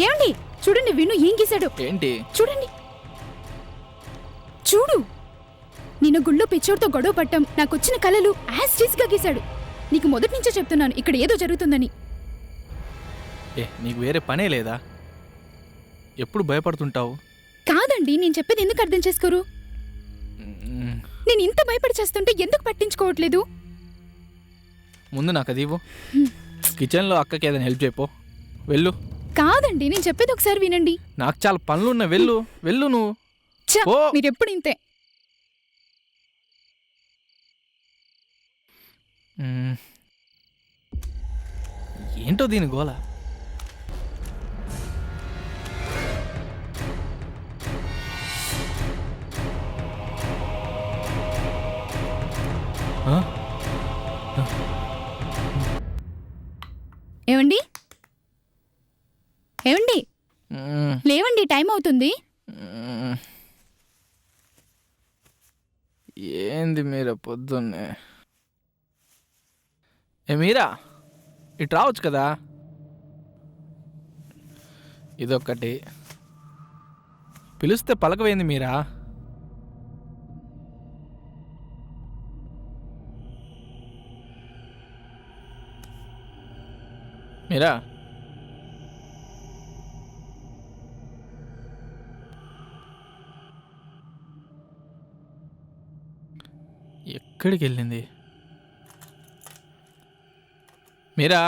ఏమండి? చూడండి విను ఏం గీశాడు. ఏంటి? చూడండి. చూడు. నిన్న గుళ్ళో పిచ్చోడితో గొడవ పట్టం నాకొచ్చిన కలలు యాజ్గా గీశాడు. నీకు మొదటి నుంచే చెప్తున్నాను ఇక్కడ ఏదో జరుగుతుందని. ఏ నీకు వేరే పనే లేదా? ఎప్పుడు భయపడుతుంటావు? కాదండి నేను చెప్పేది ఎందుకు అర్థం చేసుకోరు. నేను ఇంత భయపడి చేస్తుంటే ఎందుకు పట్టించుకోవట్లేదు? ముందు నాకు అది ఇవ్వు. కిచెన్లో అక్కకి ఏదైనా హెల్ప్ చేయపో వెళ్ళు. కాదండి నేను చెప్పేది ఒకసారి వినండి. నాకు చాలా పనులున్నాయి. వెళ్ళు వెళ్ళు నువ్వు. ఛ, ఓ! మీరెప్పుడు ఇంతే మ్మ్. ఏంటో దీని గోల? ఆ? ఏమండి? ఏమండి. లేవండి టైం అవుతుంది. ఏంది మీరా పొద్దున్నే? ఏ మీరా? ఇటు రావచ్చు కదా? ఇదొక్కటి. పిలిస్తే పలకవేంది మీరా? మీరా? ఎక్కడికి వెళ్ళింది మీరా?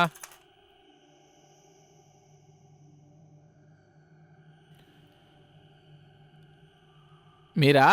మీరా?